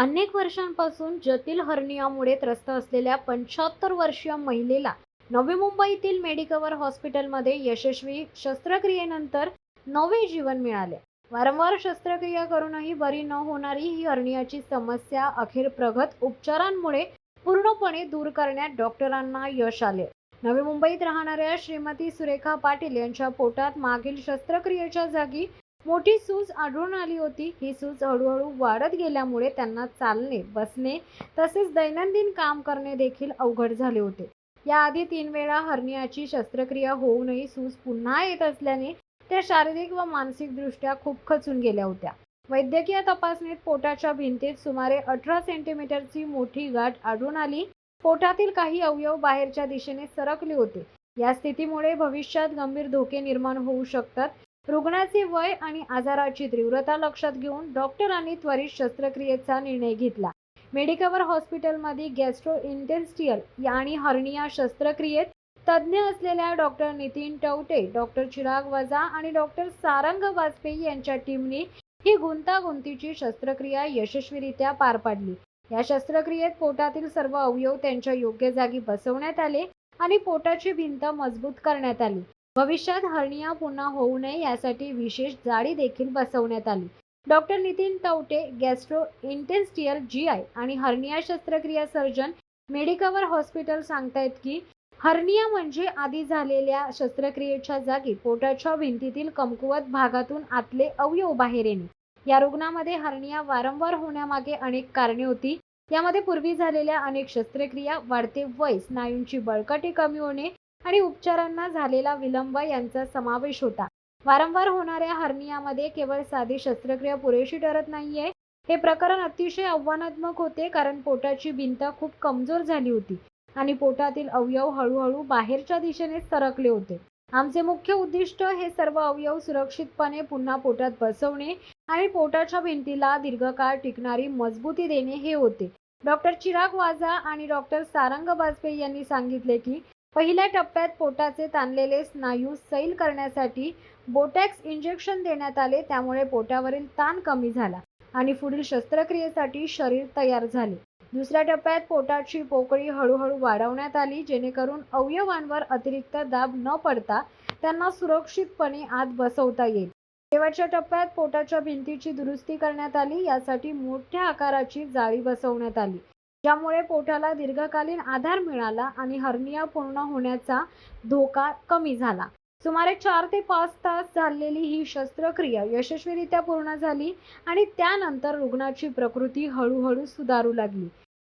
अनेक वर्षांपासून जटिल हर्नियामुळे त्रस्त असलेल्या पंच्याहत्तर वर्षीय महिलेला नवी मुंबईतील मेडिकवर हॉस्पिटलमध्ये यशस्वी शस्त्रक्रियेनंतर नवे जीवन मिळाले. वारंवार शस्त्रक्रिया करूनही बरी न होणारी ही हर्नियाची समस्या अखेर प्रगत उपचारांमुळे पूर्णपणे दूर करण्यात डॉक्टरांना यश आले. नवी मुंबईत राहणाऱ्या श्रीमती सुरेखा पाटील यांच्या पोटात मागील शस्त्रक्रियेच्या जागी मोठी सूज आढळून आली होती. ही सूज हळूहळू वाढत गेल्यामुळे त्यांना चालणे बसणे तसेच दैनंदिन काम करणे देखील अवघड झाले होते. याआधी तीन वेळा हर्नियाची शस्त्रक्रिया होऊनही सूज पुन्हा येत असल्याने त्या शारीरिक व मानसिकदृष्ट्या खूप खचून गेल्या होत्या. वैद्यकीय तपासणीत पोटाच्या भिंतीत सुमारे अठरा सेंटीमीटरची मोठी गाठ आढळून आली. पोटातील काही अवयव बाहेरच्या दिशेने सरकले होते. या स्थितीमुळे भविष्यात गंभीर धोके निर्माण होऊ शकतात. रुग्णाचे वय आणि आजाराची तीव्रता लक्षात घेऊन डॉक्टरांनी त्वरित शस्त्रक्रियेचा निर्णय घेतला. मेडिकवर हॉस्पिटलमध्ये गॅस्ट्रो इंटेन्स्टियल आणि हर्निया शस्त्रक्रियेत तज्ज्ञ असलेल्या डॉक्टर नितीन टवटे डॉक्टर चिराग वजा आणि डॉक्टर सारंग वाजपेयी यांच्या टीमने ही गुंतागुंतीची शस्त्रक्रिया यशस्वीरित्या पार पाडली. या शस्त्रक्रियेत पोटातील सर्व अवयव त्यांच्या योग्य जागी बसवण्यात आले आणि पोटाची भिंत मजबूत करण्यात आली. भविष्यात हर्निया पुन्हा होऊ नये यासाठी विशेष जाळी देखील बसवण्यात आली. Doctor Nitin Tavate gastro intestinal G I आणि हर्निया शस्त्रक्रिया सर्जन मेडिकवर हॉस्पिटल सांगतायत की हर्निया म्हणजे आधी झालेल्या शस्त्रक्रियेच्या जागी पोटाच्या भिंतीतील कमकुवत भागातून आतले अवयव बाहेर येणे. या रुग्णामध्ये हर्निया वारंवार होण्यामागे अनेक कारणे होती. यामध्ये पूर्वी झालेल्या अनेक शस्त्रक्रिया वाढते वय स्नायूंची बळकटी कमी होणे आणि उपचारांना झालेला विलंब यांचा समावेश होता. वारंवार होणाऱ्या हर्नियामध्ये केवळ साधी शस्त्रक्रिया पुरेशी ठरत नाहीये. हे प्रकरण अतिशय आव्हानात्मक होते कारण पोटाची भिंत खूप कमजोर झाली होती आणि पोटातील अवयव हळूहळू बाहेरच्या दिशेने सरकले होते. आमचे मुख्य उद्दिष्ट हे सर्व अवयव सुरक्षितपणे पुन्हा पोटात बसवणे आणि पोटाच्या भिंतीला दीर्घकाळ टिकणारी मजबूती देणे हे होते. डॉक्टर चिराग वाजा आणि डॉक्टर सारंग वाजपेयी यांनी सांगितले की पहिल्या टप्प्यात पोटाचे ताणलेले स्नायू सैल करण्यासाठी बोटॅक्स इंजेक्शन देण्यात आले त्यामुळे पोटावरील ताण कमी झाला आणि पुढील शस्त्रक्रियेसाठी शरीर तयार झाले. दुसऱ्या टप्प्यात पोटाची पोकळी हळूहळू वाढवण्यात आली जेणेकरून अवयवांवर अतिरिक्त दाब न पडता त्यांना सुरक्षितपणे आत बसवता येईल. शेवटच्या टप्प्यात पोटाच्या भिंतीची दुरुस्ती करण्यात आली यासाठी मोठ्या आकाराची जाळी बसवण्यात आली. ज्यामुळे पोटाला दीर्घकालीन आधार मिळाला आणि हर्निया पूर्ण होण्याचा धोका कमी झाला. सुमारे चार ते पाच तास चाललेली ही शस्त्रक्रिया यशस्वीरित्या पूर्ण झाली आणि त्यानंतर रुग्णाची प्रकृती हळूहळू सुधारू लागली.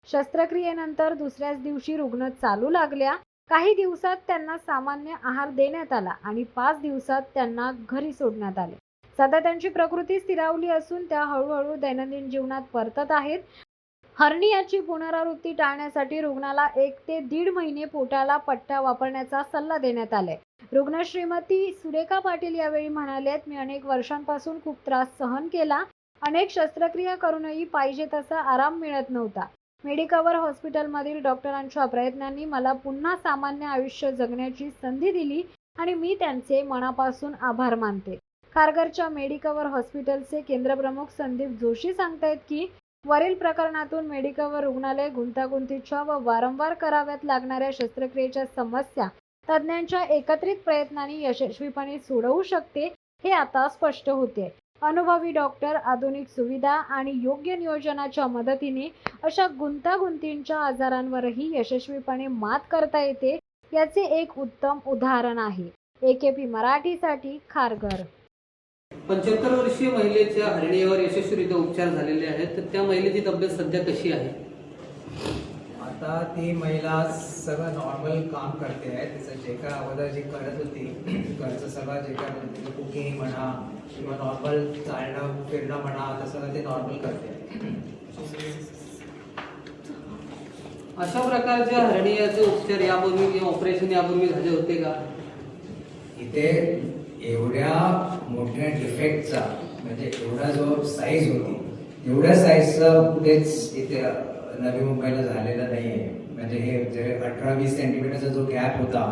शस्त्रक्रियेनंतर दुसऱ्याच दिवशी रुग्ण चालू लागल्या. काही दिवसात त्यांना सामान्य आहार देण्यात आला आणि पाच दिवसात त्यांना घरी सोडण्यात आले. सध्या त्यांची प्रकृती स्थिरावली असून त्या हळूहळू दैनंदिन जीवनात परतत आहेत. हर्नियाची पुनरावृत्ती टाळण्यासाठी रुग्णाला एक ते दीड महिने पोटाला पट्टा वापरण्याचा सल्ला देण्यात आलाय. रुग्ण श्रीमती सुरेखा पाटील यावेळी म्हणाल्यात मी अनेक वर्षांपासून खूप त्रास सहन केला. अनेक शस्त्रक्रिया करूनही पाहिजे तसा आराम मिळत नव्हता. मेडिकवर हॉस्पिटलमधील डॉक्टरांच्या प्रयत्नांनी मला पुन्हा सामान्य आयुष्य जगण्याची संधी दिली आणि मी त्यांचे मनापासून आभार मानते. खारघरच्या मेडिकवर हॉस्पिटलचे केंद्रप्रमुख संदीप जोशी सांगतायत की वरील प्रकरणातून मेडिकल रुग्णालय गुंतागुंतीच्या व वारंवार कराव्यात लागणाऱ्या शस्त्रक्रियेच्या समस्या तज्ज्ञांच्या एकत्रित प्रयत्नांनी यशस्वीपणे सोडवू शकते हे आता स्पष्ट होते. अनुभवी डॉक्टर आधुनिक सुविधा आणि योग्य नियोजनाच्या मदतीने अशा गुंतागुंतींच्या आजारांवरही यशस्वीपणे मात करता येते याचे एक उत्तम उदाहरण आहे. एकेपी मराठीसाठी खारघर पंच्याहत्तर वर्षीय महिलेच्या हरणीवर यशस्वीरित्या उपचार झालेले आहेत. तर त्या महिलेची तब्येत सध्या कशी आहे? आता ती महिला सगळं नॉर्मल काम करते आहे. तिचं जे काय अगोदर जे करत होती घरचं सगळं जे काय तिचं कुकिंग म्हणा किंवा नॉर्मल चालणं फिरणं म्हणा आता सगळं ते नॉर्मल करते अशा प्रकारच्या हरणीयाचे उपचार यापूर्वी किंवा ऑपरेशन यापूर्वी झाले होते का? इथे एवढ्या मोठ्या डिफेक्टचा म्हणजे एवढा जो साईज होती एवढ्या साईजचा कुठेच इथे नवी मुंबईला झालेला नाही आहे म्हणजे हे जे अठरा वीस सेंटीमीटरचा जो गॅप होता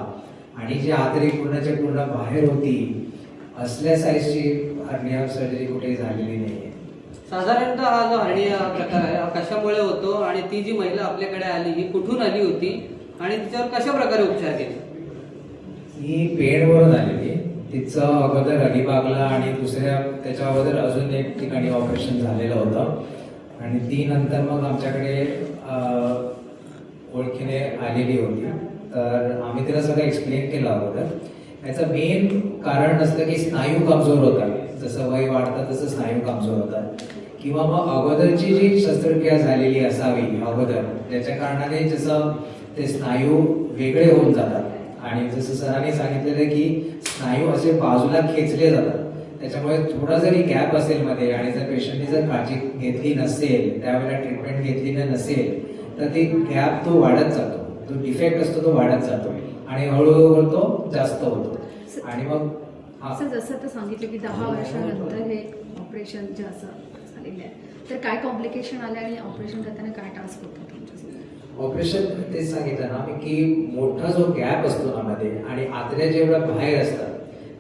आणि जी आतरी पूर्णच्या पूर्ण बाहेर होती असल्या साईजची हर्निया सर्जरी कुठेही झालेली नाही आहे साधारणतः हा जो हरणी हा प्रकार आहे हा कशामुळे होतो आणि ती जी महिला आपल्याकडे आली ही कुठून आली होती आणि तिच्यावर कशा प्रकारे उपचार केले? ही पेडवरून आलेली तिचं अगोदर अलिबागला आणि दुसऱ्या त्याच्या अगोदर अजून एक ठिकाणी ऑपरेशन झालेलं होतं. आणि ती नंतर मग आमच्याकडे ओळखीने आलेली होती. तर आम्ही तिला सगळं एक्सप्लेन केलं अगोदर. याचं मेन कारण असतं की स्नायू कमजोर होतात. जसं वय वाढतं तसं स्नायू कमजोर होतात. किंवा मग अगोदरची जी शस्त्रक्रिया झालेली असावी अगोदर त्याच्या कारणाने जसं ते स्नायू वेगळे होऊन जातात. आणि जसं सरांनी सांगितलेलं की स्नायू असे बाजूला खेचले जातात. त्याच्यामुळे थोडा जरी गॅप असेल मध्ये आणि जर पेशंटने जर काळजी घेतली नसेल त्यावेळेला ट्रीटमेंट घेतली न नसेल तर ती गॅप तो वाढत जातो. जो डिफेक्ट असतो तो वाढत जातो. आणि हळूहळू तो जास्त होतो. आणि मग असं जसं आता सांगितलं की दहा वर्षानंतर हे ऑपरेशन जे असं झालेलं आहे तर काय कॉम्प्लिकेशन आले आणि ऑपरेशन करताना काय टास्क होतं? ऑपरेशन तेच सांगितलं ना मी की मोठा जो गॅप असतो ना मध्ये आणि आतड्या जेवढ्या बाहेर असतात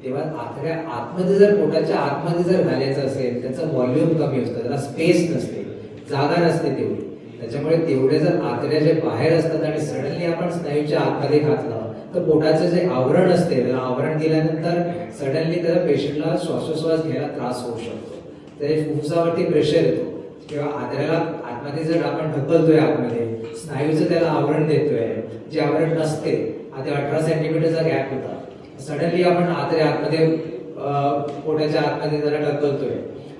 तेव्हा आतड्या आतमध्ये जर पोटाच्या आतमध्ये जर घालायचं असेल त्याचं व्हॉल्यूम कमी असतं त्याला स्पेस नसते जागा नसते तेवढी. त्याच्यामुळे तेवढे जर आतड्या जे बाहेर असतात आणि सडनली आपण स्नायूच्या आतमध्ये घातलं तर पोटाचं जे आवरण असते त्याला आवरण दिल्यानंतर सडनली त्याला पेशंटला श्वासोश्वास घ्यायला त्रास होऊ शकतो. त्याच्या फुफ्फुसावरती प्रेशर येतो. किंवा आतड्याला आतमध्ये जर आपण ढकलतोय आतमध्ये स्नायूचं त्याला आवरण देतोय जे आवरण नसते आता अठरा सेंटीमीटरचा गॅप होता. सडनली आपण आतड्या आतमध्ये अं, पोटाच्या आतमध्ये जरा ढकलतोय.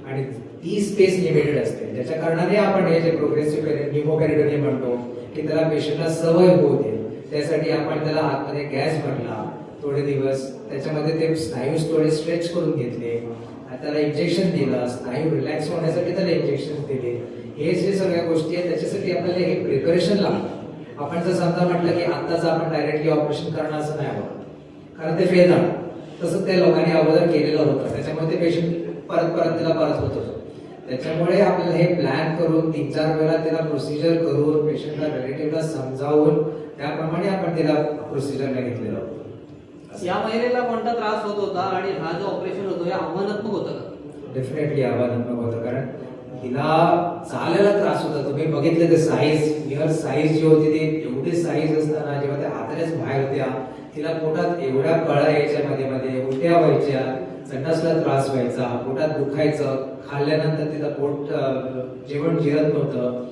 आणि ती स्पेस लिमिटेड असते. त्याच्या कारणाने आपण हे जे प्रोग्रेसिव्ह न्युमोपेरिडोनी म्हणतो की त्याला पेशंटला सवय होऊ दे त्यासाठी आपण त्याला आतमध्ये गॅस भरला थोडे दिवस. त्याच्यामध्ये ते स्नायूज थोडे स्ट्रेच करून घेतले. त्याला इंजेक्शन दिलं स्नायू रिलॅक्स होण्यासाठी त्याला इंजेक्शन दिले. हे जे सगळ्या गोष्टी आहेत त्याच्यासाठी आपल्याला हे प्रिपरेशन लागतं. आपण जर समजा म्हटलं की आत्ताच आपण डायरेक्टली ऑपरेशन करणार असं नाही होत. कारण ते फेल झालं. तसं त्या लोकांनी अगोदर केलेलं होतं. त्याच्यामुळे ते पेशंट परत परत त्याला परत होत होतं. त्याच्यामुळे आपल्याला हे प्लॅन करून तीन चार वेळा त्याला प्रोसिजर करून पेशंटला रिलेटिव्हला समजावून त्याप्रमाणे आपण तिला प्रोसिजरला घेतलेलं होतं. या महिलेला कोणता त्रास होत होता आणि हा जो ऑपरेशन होतो हे आव्हानात्मक होतं का? डेफिनेटली आव्हानात्मक होतं कारण हिला चालायला त्रास होता तुम्ही बघितलं ते साईज हिअर साईज जी होती ती एवढी साईज असताना जेव्हा त्या आतल्याच बाहेर होत्या तिला पोटात एवढ्या कळा यायच्या मध्ये मध्ये उलट्या व्हायच्या संडासला त्रास व्हायचा पोटात दुखायचं. खाल्ल्यानंतर तिला पोट जेवण जिरत नव्हतं.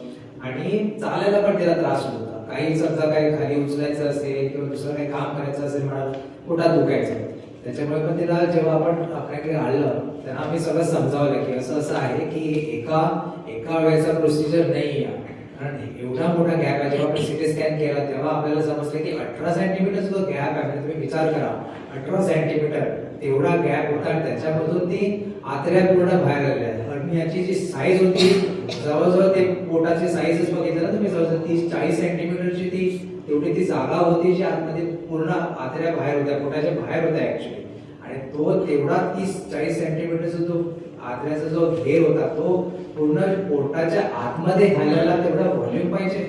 आणि चालायला पण तिला त्रास होत होता. काही समजा काही खाली उचलायचं असेल किंवा दुसरं काही काम करायचं असेल म्हणा पोटात दुखायचं. त्याच्यामुळे पण तिला जेव्हा आपण आपल्याकडे आणलं त्यांना आम्ही सगळं समजावलं की असं असं आहे की एका एका वेळेचा प्रोसिजर नाही आहे. कारण एवढा मोठा गॅप आहे जेव्हा आपण सिटी स्कॅन केला तेव्हा आपल्याला समजलं की अठरा सेंटीमीटर जो गॅप आहे म्हणजे तुम्ही विचार करा अठरा सेंटीमीटर तेवढा गॅप होता आणि त्याच्यामधून ती आतड्या पूर्ण बाहेर आलेल्या आहेत आणि याची जी साईज होती जवळजवळ ते पोटाची साईजच बघितलं ना तुम्ही जवळजवळ तीस चाळीस सेंटीमीटरची ती तेवढी ती जागा होती जी आतमध्ये पूर्ण आतड्या बाहेर होत्या पोटाच्या बाहेर होत्या ऍक्च्युली आणि तो तेवढा तीस चाळीस सेंटीमीटरचा जो आतड्याचा जो घेर होता तो पूर्ण पोटाच्या आतमध्ये घालायला तेवढा व्हॉल्यूम पाहिजे.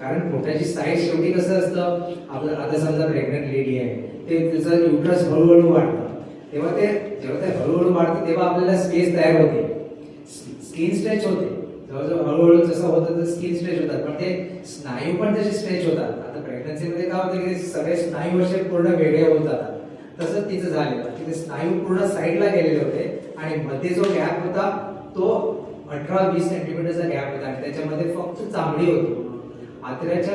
कारण पोटाची साईज शेवटी कसं असतं आपलं आता समजा प्रेग्नंट लेडी आहे ते त्याचं युट्रस हळूहळू वाढतं. तेव्हा ते जेव्हा ते हळूहळू वाढतं तेव्हा आपल्याला स्पेस तयार होते. स्किन स्ट्रेच होते. जवळजवळ हळूहळू जसं होतं तर स्किन स्ट्रेच होतात. पण ते स्नायू पण तसे स्ट्रेच होतात. आता प्रेग्नन्सीमध्ये काय होतं की ते सगळे स्नायू असे पूर्ण वेगळे होत जातात. तसंच तिचं झालेलं की ते स्नायू पूर्ण साईडला गेलेले होते आणि मध्ये जो गॅप होता तो अठरा वीस सेंटीमीटरचा गॅप होता आणि त्याच्यामध्ये फक्त चांगली होती. आतड्याच्या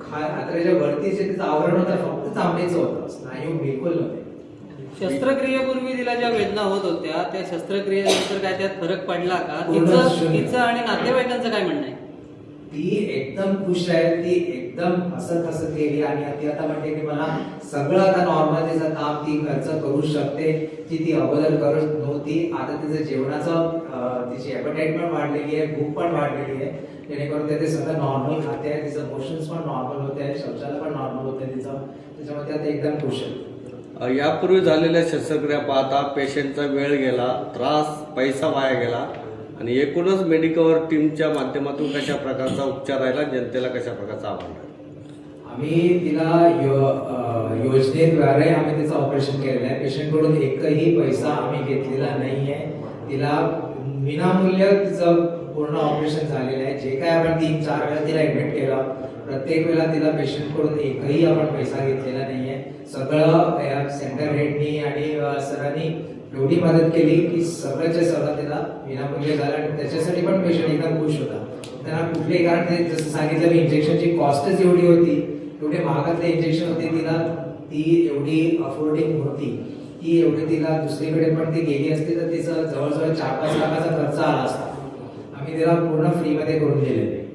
खा आतड्याच्या वरती जे तिचं आवरण होतं फक्त चांबडीचं होतं. स्नायू बिलकुल नव्हते शस्त्रक्रियेपूर्वी तिला ज्या वेदना होत होत्या त्या शस्त्रक्रियेनंतर काय त्यात फरक पडला का? पूर्ण तिचं शून्य. तिचं आणि नातेवाईकांचं काय म्हणणं आहे? ती एकदम खुश आहे ती एकदम हसत हसत गेली आणि ती आता म्हणते की मला सगळं आता नॉर्मल तिचं काम ती खर्च करू शकते जी ती अगोदर करत नव्हती. आता तिचं जेवणाचं अं, तिची ॲपेटाईट पण वाढलेली आहे भूक पण वाढलेली आहे. जेणेकरून ते सगळं नॉर्मल खाते आहे. तिचं मोशन्स पण नॉर्मल होते आहे शौचाला पण नॉर्मल होते. तिचं त्याच्यामुळे ती आता एकदम खुश आहे यापूर्वी झालेल्या शस्त्रक्रिया पाहता पेशंटचा वेळ गेला त्रास पैसा वाया गेला आणि एकूणच मेडिकवर टीमच्या माध्यमातून कशा प्रकारचा उपचार राहिला जनतेला कशा प्रकारचा आव्हान राहिला? आम्ही तिला यो, योजनेद्वारे आम्ही तिचं ऑपरेशन केलेलं आहे. पेशंटकडून एकही पैसा आम्ही घेतलेला नाहीये. तिला विनामूल्य तिचं पूर्ण ऑपरेशन झालेलं आहे. जे काय आपण तीन चार वेळा तिला ऍडमिट केलं प्रत्येक वेळेला तिला पेशंटकडून एकही आपण पैसा घेतलेला नाहीये. सगळं या सेंटर हेडनी आणि सरांनी एवढी मदत केली की सगळंच्या सगळं तिला विनामूल्य झालं आणि त्याच्यासाठी पण पेशंट एकदम खुश होता. त्यांना कुठलेही कारण ते जसं सांगितलं मी इंजेक्शनची कॉस्टच एवढी होती. एवढे महागातले इंजेक्शन होते तिला. ती एवढी अफोर्डिंग होती. की एवढी तिला दुसरीकडे पण ती गेली असती तर तिचं जवळजवळ चार पाच लाखाचा खर्च आला असता. आम्ही तिला पूर्ण फ्रीमध्ये करून दिलेले